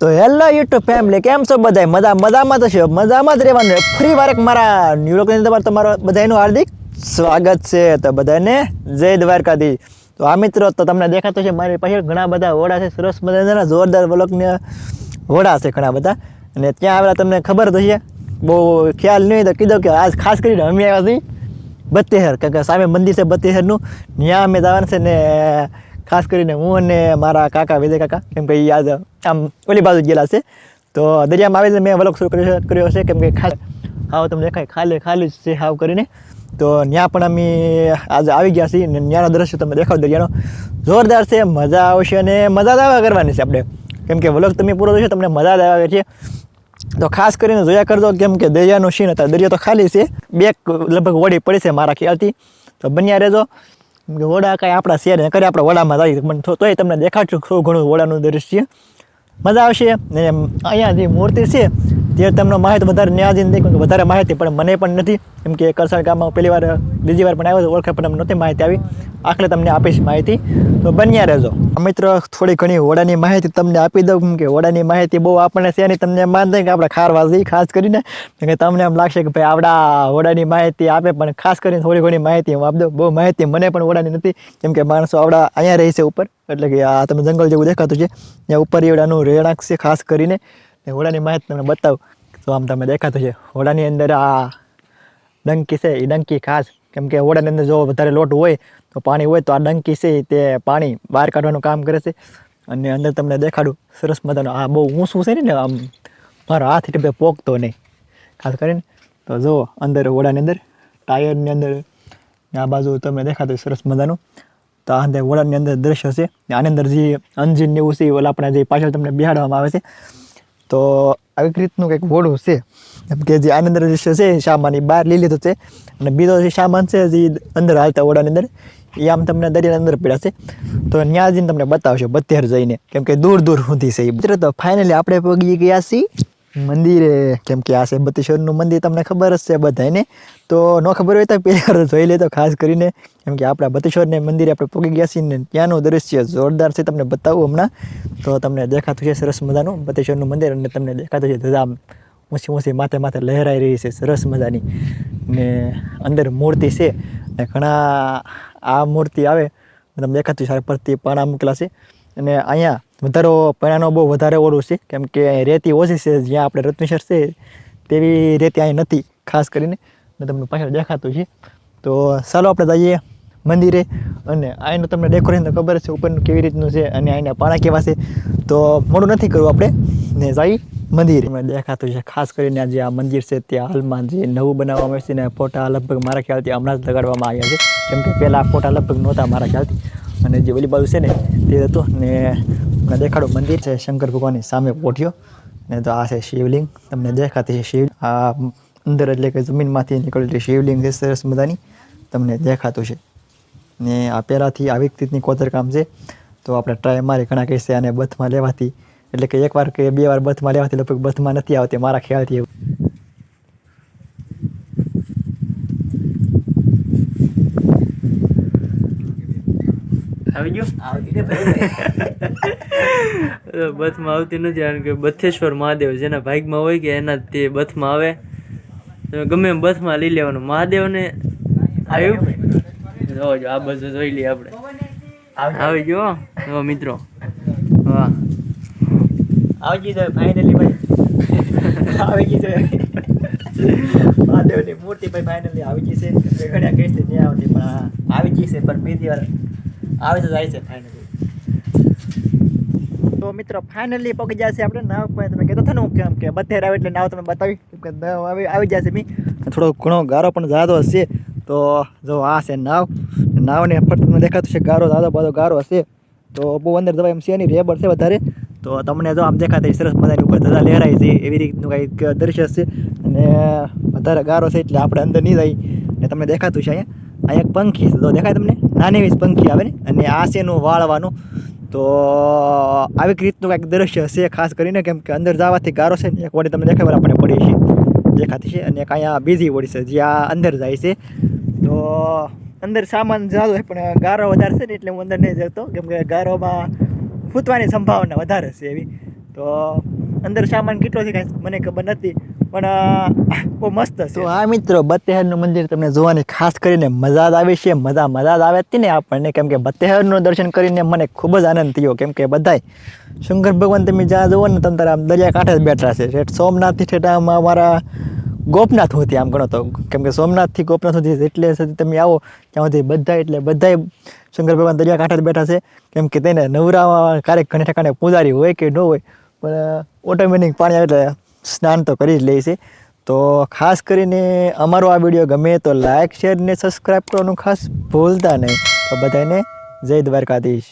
તો hello YouTube family કેમ છો બધાય? મજા, મજામાં તો છે? મજામાં જ રહેવાનું ફ્રી વાર મારા ન્યુરોકની તમારે તમારો બધાનું હાર્દિક સ્વાગત છે. તો બધાને જય દ્વારકાધી તો આ મિત્રો, તો તમને દેખાતો છે મારી પાસે ઘણા બધા હોડા છે. સરસ મજાના જોરદાર વલકને હોડા છે ઘણા બધા. અને ત્યાં આવેલા તમને ખબર તો છે. બહુ ખ્યાલ નહીં તો કીધો કે આજ ખાસ કરીને અમે આવ્યા છીએ બત્તેહર કારણ કે સામે મંદિર છે બત્તેહરનું ત્યાં અમે જવાનું છે ને ખાસ કરીને હું અને મારા કાકા, વિજય કાકા, કેમ કે યાદ આમ ઓલી બાજુ ગયેલા છે. તો દરિયામાં આવીને મેં વલોક શરૂ કર્યો કર્યો છે, કેમ કે ખાસ હાવ તમને દેખાય, ખાલી ખાલી જ છે હાવ કરીને. તો ત્યાં પણ અમે આજે આવી ગયા છીએ અને ત્યાંનો દ્રશ્ય તમે દેખાવ દરિયાનો. જોરદાર છે, મજા આવશે અને મજા જ આવ્યા કરવાની છે આપણે. કેમ કે વલોક તમે પૂરો થશે તમને મજા જ આવે છે. તો ખાસ કરીને જોયા કરજો, કેમ કે દરિયાનો સીન હતા, દરિયો તો ખાલી છે. બે લગભગ વળી પડી છે મારા ખ્યાલથી. તો બન્યા રહેજો. વડા કાંઈ આપણા શેર કરે, આપણે વડામાં જાય. મને તોય તમને દેખાડશું થોડું ઘણું વડાનું દ્રશ્ય. મજા આવશે. ને અહીંયા જે મૂર્તિ છે તે તમને માહિતી વધારે ન્યા નથી વધારે માહિતી, પણ મને પણ નથી. કેમ કે કરસણ ગામમાં પહેલી વાર, બીજી વાર પણ આવ્યો ઓળખે પણ અમને નહોતી માહિતી આવી. આખરે તમને આપીશ માહિતી. તો બન્યા રહેજો. મિત્રો, થોડી ઘણી ઓડાની માહિતી તમને આપી દઉં કે ઓડાની માહિતી બહુ આપણને છે નહીં, તમને માન થાય કે આપણે ખારવા જઈએ ખાસ કરીને. કે તમને એમ લાગશે કે ભાઈ આપણા ઓડાની માહિતી આપે, પણ ખાસ કરીને થોડી ઘણી માહિતી હું આપી દઉં. બહુ માહિતી મને પણ ઓડાની નથી. કેમ કે માણસો આવડા અહીંયા રહે છે ઉપર, એટલે કે આ તમે જંગલ જેવું દેખાતું છે. ત્યાં ઉપર એવડાનું રહેણાંક છે, ખાસ કરીને. ને ઓડાની માહિતી તમને બતાવું. તો આમ તમે દેખાતું છે. હોડાની અંદર આ ડંકી છે, એ ડંકી ખાસ. કેમ કે હોડાની અંદર જો વધારે લોટ હોય, તો પાણી હોય, તો આ ડંકી છે, તે પાણી બહાર કાઢવાનું કામ કરે છે. અને અંદર તમને દેખાડું, સરસ મજાનું આ બહુ ઊંચું છે ને આમ મારો હાથ એટલે પોકતો નહીં. ખાસ કરીને, તો જુઓ અંદર ઓડાની અંદર, ટાયરની અંદર આ બાજુ તમને દેખાતું સરસ મજાનું. તો આ અંદર ઓડાની અંદર દ્રશ્ય છે. આની અંદર જે અંજીન ને એવું છે ઓલા આપણા જે પાછળ તમને બિહાડવામાં આવે છે. તો આવી રીતનું કંઈક વોડું છે. એમ કે જે આનંદ જે છે શામાની બહાર લઈ લીધો છે. અને બીજો જે સામાન છે જે અંદર હાલતા ઓડાની અંદર, એ આમ તમને દરિયાની અંદર પડ્યા છે. તો ત્યાં જઈને તમને બતાવશે બત્યાર જઈને. કેમ કે દૂર દૂર સુધી છે એ મિત્ર તો ફાઇનલી આપણે પગી ગયા છીએ. મંદિરે, કેમ કે આ છે બત્તીશ્વરનું મંદિર તમને ખબર જ છે બધાને તો ન ખબર હોય તો પહેલી જોઈ લેતો ખાસ કરીને કેમ કે આપણા બતેશ્વરને મંદિરે આપણે પોગી ગયા છીએ ને ત્યાંનું દ્રશ્ય જોરદાર છે, તમને બતાવું હમણાં. તો તમને દેખાતું છે સરસ મજાનું બતેશ્વરનું મંદિર અને તમને દેખાતું છે ધજા ઊંચી ઊંચી માથે માથે લહેરાઈ રહી છે, સરસ મજાની. ને અંદર મૂર્તિ છે ને ઘણા આ મૂર્તિ આવે, તમને દેખાતું છે પરથી પાણા મૂકેલા છે. અને અહીંયા વધારો પૈણાનો બહુ વધારે ઓળું છે. કેમ કે રેતી ઓછી છે, જ્યાં આપણે રત્નેશ્વર છે, તેવી રેતી અહીં નથી, ખાસ કરીને. મેં તમને પાછળ દેખાતું છે. તો ચાલો આપણે જઈએ મંદિરે અને અહીંનું તમને ડેકોરેશન તો ખબર છે, ઉપરનું કેવી રીતનું છે અને અહીંના પાણા કેવા છે. તો મોડું નથી કરવું આપણે. ને જઈ મંદિર. તમને દેખાતું છે, ખાસ કરીને જે આ મંદિર છે, ત્યાં હાલમાં જે નવું બનાવવામાં આવ્યું છે ને ફોટા લગભગ મારા ખ્યાલથી હમણાં જ લગાડવામાં આવ્યા છે. કેમ કે પહેલાં ફોટા લગભગ નહોતા મારા ખ્યાલથી. અને જે ઓલી બાજુ છે ને તે હતું ને તમને દેખાડું મંદિર છે. શંકર ભગવાનની સામે પોઠ્યો ને તો આ છે શિવલિંગ. તમને દેખાતી છે શિવ આ અંદર એટલે કે જમીનમાંથી નીકળેલી શિવલિંગ છે સરસ મજાની. તમને દેખાતું છે. ને આ પહેલાંથી આવી રીતની કોતરકામ છે. તો આપણે ટ્રાય મારી ઘણા કહેશે અને બથમાં લેવાથી. એટલે કે એકવાર કે બે વાર બથમાં લેવાથી લગભગ બથમાં નથી આવતી મારા ખ્યાલથી એવું. આવી ગયો? બથમાં આવતી નથી કારણ કે બથેશ્વર મહાદેવ જેના ભાગમાં હોય કે એના તે બથમાં આવે? તમે ગમે એમ બથમાં લઈ લેવાનું. મહાદેવને આવ્યું? જો જો આ બધું જોઈ લઈએ આપણે. આવી ગયો હો મિત્રો. વાહ. આવી છે ફાઇનલી ભાઈ. આવી છે. મહાદેવની મૂર્તિ ભાઈ ફાઇનલી આવી ગઈ છે. ઘણા કહે છે ત્યાં આવતી પણ આવી ગઈ છે પણ બીજી વાર. આવે તો જાય છે ફાઇનલી તો મિત્રો ફાઇનલી પગી જશે આપણે નાવ પર તમે કહેતા હતા ને, હું કેમ કે બધે આવે એટલે નાવ તમે બતાવી કે આવી આવી જશે મી થોડો ઘણો ગારો પણ જાદો હશે. તો જો આ છે નાવ. નાવને ફરતું તમને દેખાતું છે ગારો દાદો બધો ગારો હશે. તો બહુ અંદર દવા એમ છે નહીં રેબર છે વધારે. તો તમને જો આમ દેખાતા સરસ મજાની ઉપર દાદા લહેરાય છે, એવી રીતનું કંઈક દૃશ્ય છે અને વધારે ગારો છે એટલે આપણે અંદર નહીં જાય ને તમને દેખાતું છે અહીંયા. અહીંયા એક પંખી તો દેખાય તમને? નાની એવી પંખી આવે ને? અને આ છે એનું વાળવાનું. તો આવી રીતનું કંઈક દ્રશ્ય છે, ખાસ કરીને કેમ કે અંદર જવાથી ગારો છે ને, એક વળી તમને દેખાય આપણે પડી છે દેખાતી છે અને એક અહીંયા બીજી વળી છે, જે આ અંદર જાય છે. તો અંદર સામાન જાતો છે પણ ગારો વધારે છે ને, એટલે હું અંદર નહીં જતો. કેમ કે ગારોમાં ફૂટવાની સંભાવના વધારે છે એવી. તો અંદર સામાન કેટલો છે કાંઈ મને ખબર નથી. પણ બહુ મસ્ત છે. આ મિત્રો બત્તેહરનું મંદિર તમને જોવાની ખાસ કરીને મજા જ આવે છે. મજા મજા જ આવે હતી ને આપણને. કેમ કે બત્તેહરનું દર્શન કરીને મને ખૂબ જ આનંદ થયો. કેમ કે બધાય શંકર ભગવાન તમે જ્યાં જુઓ ને તમે આમ દરિયા કાંઠે જ બેઠા છે. ઠેઠ સોમનાથથી ઠેઠ આમ અમારા ગોપનાથ સુધી આમ ગણો તો. કેમ કે સોમનાથથી ગોપનાથ સુધી એટલે સુધી તમે આવો, ત્યાં સુધી બધા એટલે બધાય શંકર ભગવાન દરિયા કાંઠે બેઠા છે. કેમ કે તેને નવરામાં ક્યારેક ઘણી ઠેકાણે પૂજારી હોય કે ન હોય, પણ ઓટોમેટિક પાણી આવે એટલે સ્નાન તો કરી જ લે છે. તો ખાસ કરીને અમારો આ વીડિયો ગમે તો લાઇક શેર ને સબસ્ક્રાઈબ કરવાનું ખાસ ભૂલતા નહીં. તો બધાને જય દ્વારકાધીશ.